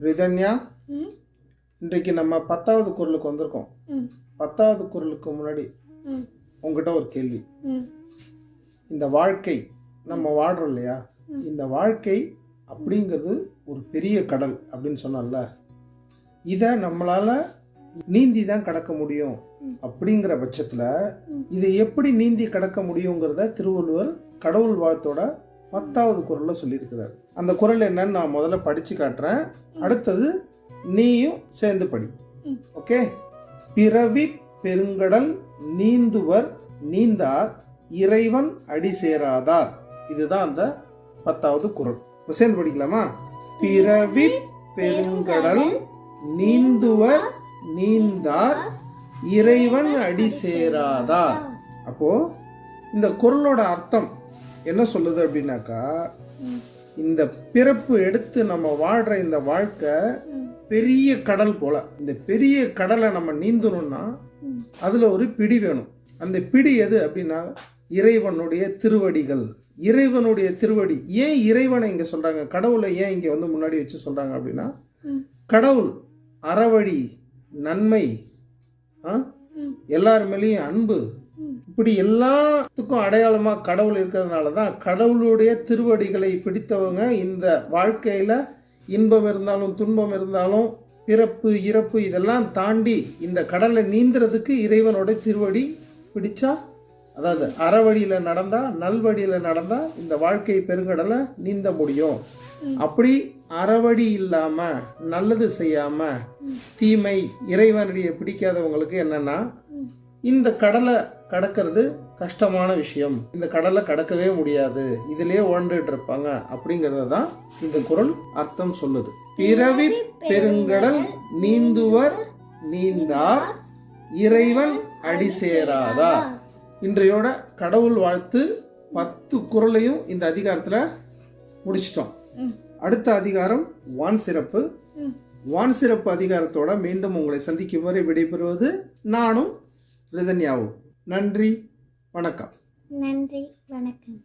ரிதன்யா இன்றைக்கு நம்ம பத்தாவது குரலுக்கு வந்திருக்கோம். பத்தாவது குரலுக்கு முன்னாடி உங்ககிட்ட ஒரு கேள்வி. இந்த வாழ்க்கை நம்ம வாழ்றோம் இல்லையா? இந்த வாழ்க்கை அப்படிங்கிறது ஒரு பெரிய கடல் அப்படின்னு சொன்னோம்ல இதை நம்மளால நீந்தி தான் கடக்க முடியும் அப்படிங்கிற பட்சத்தில் இதை எப்படி நீந்தி கடக்க முடியுங்கிறத திருவள்ளுவர் கடவுள் வாழ்த்தோட பத்தாவது குரலில் சொல்லியிருக்கிறார். அந்த குரல் என்னன்னு நான் முதல்ல படித்து காட்டுறேன். அடுத்தது நீயும் சேர்ந்து படி. ஓகே? பிறவி பெருங்கடல் நீந்துவர் நீந்தார் இறைவன் அடி சேராதார். இதுதான் அந்த பத்தாவது குரல். இப்போ சேர்ந்து படிக்கலாமா? பிறவி பெருங்கடல் நீந்துவர் நீந்தார் இறைவன் அடி சேராதார். அப்போ இந்த குரலோட அர்த்தம் என்ன சொல்லுது அப்படின்னாக்கா இந்த பிறப்பு எடுத்து நம்ம வாழ்ற இந்த வாழ்க்கை பெரிய கடல் போல. இந்த பெரிய கடலை நம்ம நீந்தணும்னா அதுல ஒரு பிடி வேணும். அந்த பிடி எது அப்படின்னா இறைவனுடைய திருவடிகள். இறைவனுடைய திருவடி. ஏன் இறைவனை இங்க சொல்றாங்க? கடவுளை ஏன் இங்க வந்து முன்னாடி வச்சு சொல்றாங்க அப்படின்னா கடவுள் அறவழி நன்மை ஆ? எல்லார் மேலேயும் அன்பு இப்படி எல்லாத்துக்கும் அடையாளமா கடவுள் இருக்கிறதுனால தான் கடவுளுடைய திருவடிகளை பிடித்தவங்க இந்த வாழ்க்கையில இன்பம் இருந்தாலும் துன்பம் இருந்தாலும் பிறப்பு இறப்பு இதெல்லாம் தாண்டி இந்த கடலை நீந்துறதுக்கு இறைவனோட திருவடி பிடிச்சா அதாவது அறவழியில நடந்தா நல்வழியில நடந்தா இந்த வாழ்க்கை பெருங்கடலை நீந்த முடியும். அப்படி அறவழி இல்லாம நல்லது செய்யாம தீமை இறைவனுடைய பிடிக்காதவங்களுக்கு என்னன்னா இந்த கடலை கடக்கிறது கஷ்டமான விஷயம். இந்த கடலை கடக்கவே முடியாது. இதிலே உழண்டுட்டு இருப்பாங்க. அப்படிங்கறத தான் இந்த குரல் அர்த்தம் சொல்லுது. பிறவி பெருங்கடல் நீந்துவர் நீந்தார். இறைவன் அடி சேராதார் இன்றையோட கடவுள் வாழ்த்து பத்து குரலையும் இந்த அதிகாரத்துல முடிச்சிட்டோம். அடுத்த அதிகாரம் வான் சிறப்பு. வான் சிறப்பு அதிகாரத்தோட மீண்டும் உங்களை சந்திக்கும் வரை விடைபெறுவது நானும் ரிதன்யாவும் நன்றி வணக்கம். நன்றி வணக்கம்.